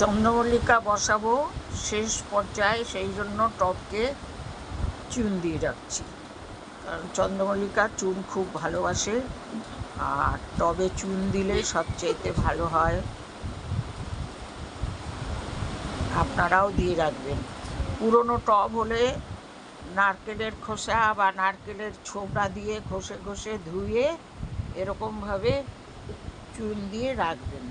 চন্দ্রমল্লিকা বসাবো শেষ পর্যায়ে সেই জন্য টবকে চুন দিয়ে রাখছি। কারণ চন্দ্রমল্লিকা চুন খুব ভালোবাসে আর টবে চুন দিলে সবচেয়েতে ভালো হয়। আপনারাও দিয়ে রাখবেন। পুরনো টব হলে নারকেলের খোসা বা নারকেলের ছোবড়া দিয়ে ঘষে ঘষে ধুয়ে এরকমভাবে চুন দিয়ে রাখবেন।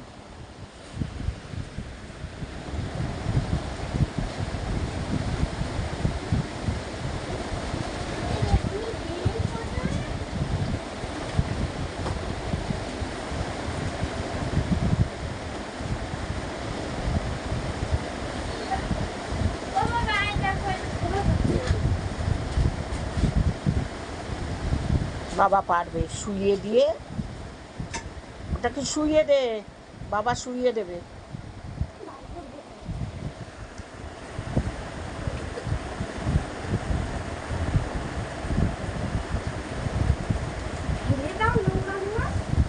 বাবা পারবে শুইয়ে দিয়ে। ওটাকে শুইয়ে দে বাবা শুইয়ে দেবে।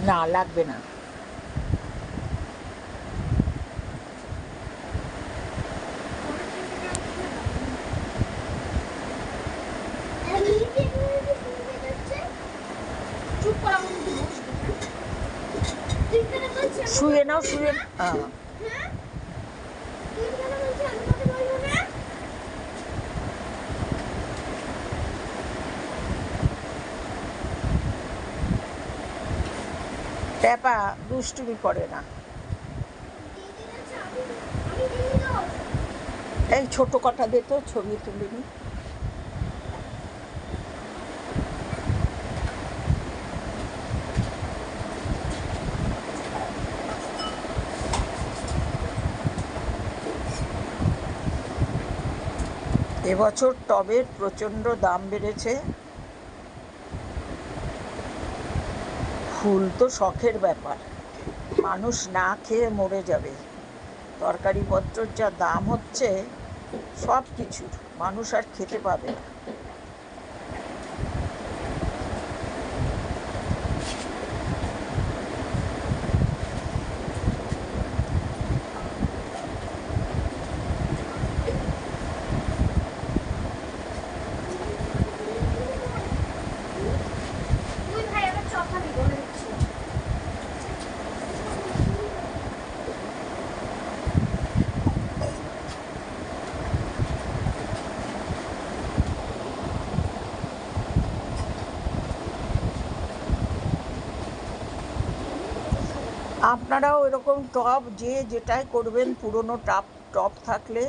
না লাগবে না চুপ করা মতো বসবে তুই কেন বলছিস শুয়ে নাও শুয়ে ট্যাপা দুষ্টুমি করে না। এই ছোট কটা দে তো ছবি তুলে নি। এবছর টবের প্রচণ্ড দাম বেড়েছে। ফুল তো শখের ব্যাপার। মানুষ না খেয়ে মরে যাবে। তরকারিপত্রর যা দাম হচ্ছে সব কিছুর মানুষ আর খেতে পাবে না। আপনারাও এরকম টব যে যেটাই করবেন, পুরনো টাপ টব থাকলে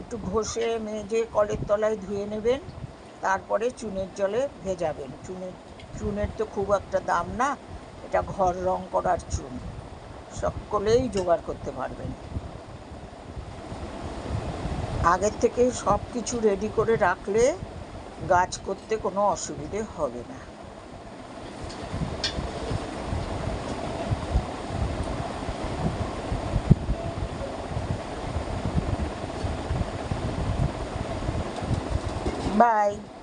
একটু ঘষে মেজে কলের তলায় ধুয়ে নেবেন, তারপরে চুনের জলে ভেজাবেন। চুনের চুনের তো খুব একটা দাম না, এটা ঘর রং করার চুন। সকলেই জোগাড় করতে পারবেন। আগের থেকে সব কিছু রেডি করে রাখলে গাছ করতে কোনো অসুবিধে হবে না। Bye.